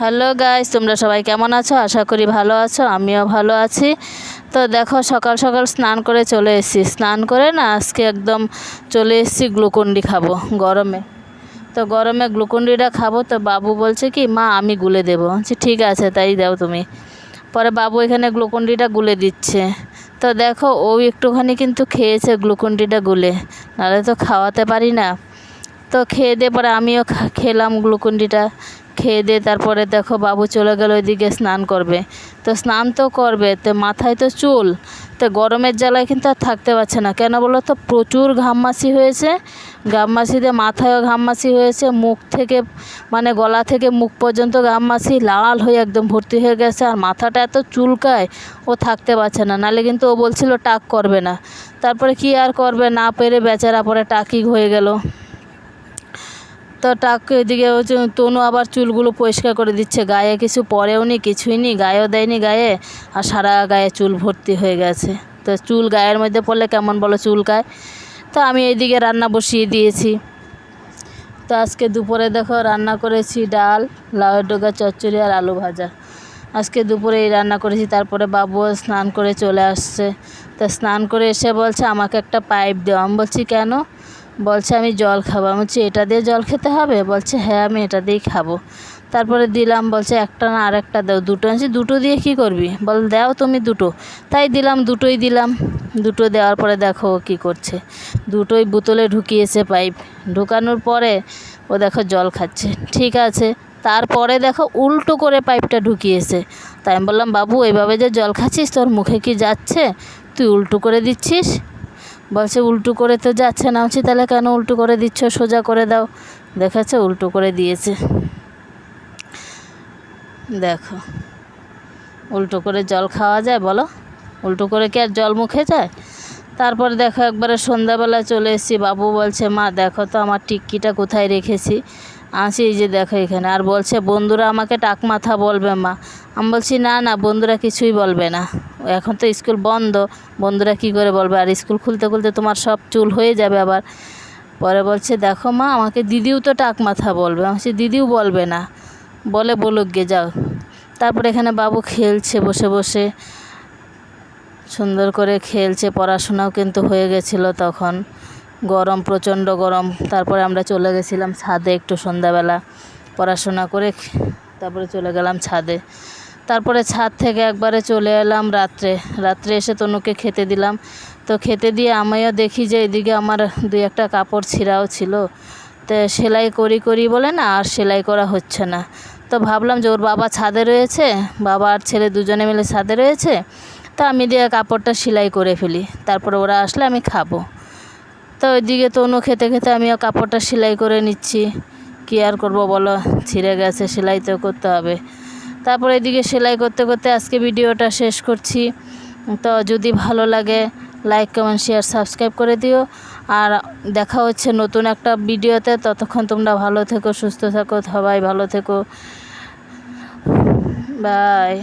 Hello guys, তোমরা সবাই কেমন আছো? আশা করি ভালো আছো, আমিও ভালো আছি। তো দেখো, সকাল সকাল স্নান করে চলে এসেছি। স্নান করে না, আজকে একদম চলে এসেছি গ্লুকন্ডি খাব, গরমে। তো গরমে গ্লুকন্ডিটা খাব, তো বাবু বলছে কি, মা, আমি গুলে দেবো। বলছি, ঠিক আছে, তাই দাও তুমি। পরে বাবু এখানে গ্লুকন্ডিটা গুলে দিচ্ছে। তো দেখো, ও একটুখানি কিন্তু খেয়েছে গ্লুকন্ডিটা গুলে। নাহলে তো খাওয়াতে পারি না। তো খেয়ে দিয়ে পরে আমিও খেলাম গ্লুকন্ডিটা। খেয়ে দিয়ে তারপরে দেখো বাবু চলে গেল, ওইদিকে স্নান করবে। তো স্নান তো করবে, তো মাথায় তো চুল। তো গরমের জ্বালায় কিন্তু আর থাকতে পারছে না। কেন বলো তো? প্রচুর ঘামমাসি হয়েছে। ঘামমাসিতে মাথায়ও ঘামমাসি হয়েছে। মুখ থেকে মানে গলা থেকে মুখ পর্যন্ত ঘামমাসি লাল হয়ে একদম ভর্তি হয়ে গেছে। আর মাথাটা এত চুলকায়, ও থাকতে পারছে না। নাহলে কিন্তু ও বলছিল টাক করবে না। তারপরে কি আর করবে? না পেরে বেচারা পরে টাকি হয়ে গেল। তো টাক এদিকে তনু আবার চুলগুলো পরিষ্কার করে দিচ্ছে। গায়ে কিছু পরেও নি, কিছুই নি, গায়েও দেয়নি গায়ে, আর সারা গায়ে চুল ভর্তি হয়ে গেছে। তো চুল গায়ের মধ্যে পড়লে কেমন বলো চুল চুলকায় তো আমি এইদিকে রান্না বসিয়ে দিয়েছি। তো আজকে দুপুরে দেখো রান্না করেছি ডাল, লাউয়ের ডোকা চচ্চড়ি আর আলু ভাজা। আজকে দুপুরে এই রান্না করেছি, তারপরে বাবুও স্নান করে চলে আসছে। তা স্নান করে এসে বলছে, আমাকে একটা পাইপ দেওয়া আমি বলছি, কেন? বলছে, আমি জল খাব। আমি বলছি, এটা দিয়ে জল খেতে হবে? বলছে হ্যাঁ আমি এটা দিয়েই খাব। তারপরে দিলাম, বলছে, একটা না আরেকটা দাও। দুটো আনছি দুটো দিয়ে কি করবি? বল, দাও তুমি দুটো। তাই দিলাম, দুটোই দিলাম। দুটো দেওয়ার পরে দেখো কী করছে। দুটোই বোতলে ঢুকিয়েছে পাইপ। ঢুকানোর পরে ও দেখো জল খাচ্ছে। ঠিক আছে। তারপরে দেখো উল্টো করে পাইপটা ঢুকিয়েছে। তাই আমি বললাম, বাবু এইভাবে যে জল খাচ্ছিস, তোর মুখে কি যাচ্ছে? তুই উল্টো করে দিচ্ছিস? বলছে, উল্টো করে তো যাচ্ছে না। বলছি, তাহলে কেন উল্টো করে দিচ্ছ? সোজা করে দাও। দেখাচ্ছে উল্টো করে দিয়েছে। দেখো, উল্টো করে জল খাওয়া যায়, বলো? উল্টো করে কি আর জল মুখে যায়? তারপর দেখো, একবারে সন্ধ্যাবেলা চলে এসেছি। বাবু বলছে, মা, দেখো তো আমার টিক্কিটা কোথায় রেখেছি? আসি এই যে দেখো এখানে, আর বলছে, বন্ধুরা আমাকে টাক মাথা বলবে মা। আমি বলছি, না না, বন্ধুরা কিছুই বলবে না। এখন তো স্কুল বন্ধ, বন্ধুরা কি করে বলবে? আর স্কুল খুলতে খুলতে তোমার সব চুল হয়ে যাবে আবার। পরে বলছে, দেখো মা, আমাকে দিদিও তো টাক মাথা বলবে। আমি দিদিও বলবে না। বলে বলুক গে, যাও। তারপরে এখানে বাবু খেলছে বসে বসে। সুন্দর করে খেলছে, পড়াশোনাও কিন্তু হয়ে গেছিল তখন। গরম, প্রচণ্ড গরম। তারপরে আমরা চলে গেছিলাম ছাদে একটু সন্ধ্যাবেলা পড়াশোনা করে, তারপরে চলে গেলাম ছাদে। তারপরে ছাদ থেকে একবারে চলে এলাম রাত্রে। রাত্রে এসে তনুকে খেতে দিলাম। তো খেতে দিয়ে আমিও দেখি যে এদিকে আমার দুই একটা কাপড় ছিঁড়াও ছিল। তো সেলাই করি করি বলে না, আর সেলাই করা হচ্ছে না। তো ভাবলাম যে ওর বাবা ছাদে রয়েছে, বাবা আর ছেলে দুজনে মিলে ছাদে রয়েছে, তো আমি দিয়ে কাপড়টা সেলাই করে ফেলি। তারপরে ওরা আসলে আমি খাব। তো ওইদিকে তনু খেতে খেতে আমিও কাপড়টা সেলাই করে নিচ্ছি। কী আর করব বলো? ছিঁড়ে গেছে, সেলাই তো করতে হবে। তারপরে এদিকে সেলাই করতে করতে আজকে ভিডিওটা শেষ করছি। তো যদি ভালো লাগে লাইক কমেন্ট শেয়ার সাবস্ক্রাইব করে দিও। আর দেখা হচ্ছে নতুন একটা ভিডিওতে। ততক্ষণ তোমরা ভালো থেকো, সুস্থ থাকো, সবাই ভালো থেকো। বাই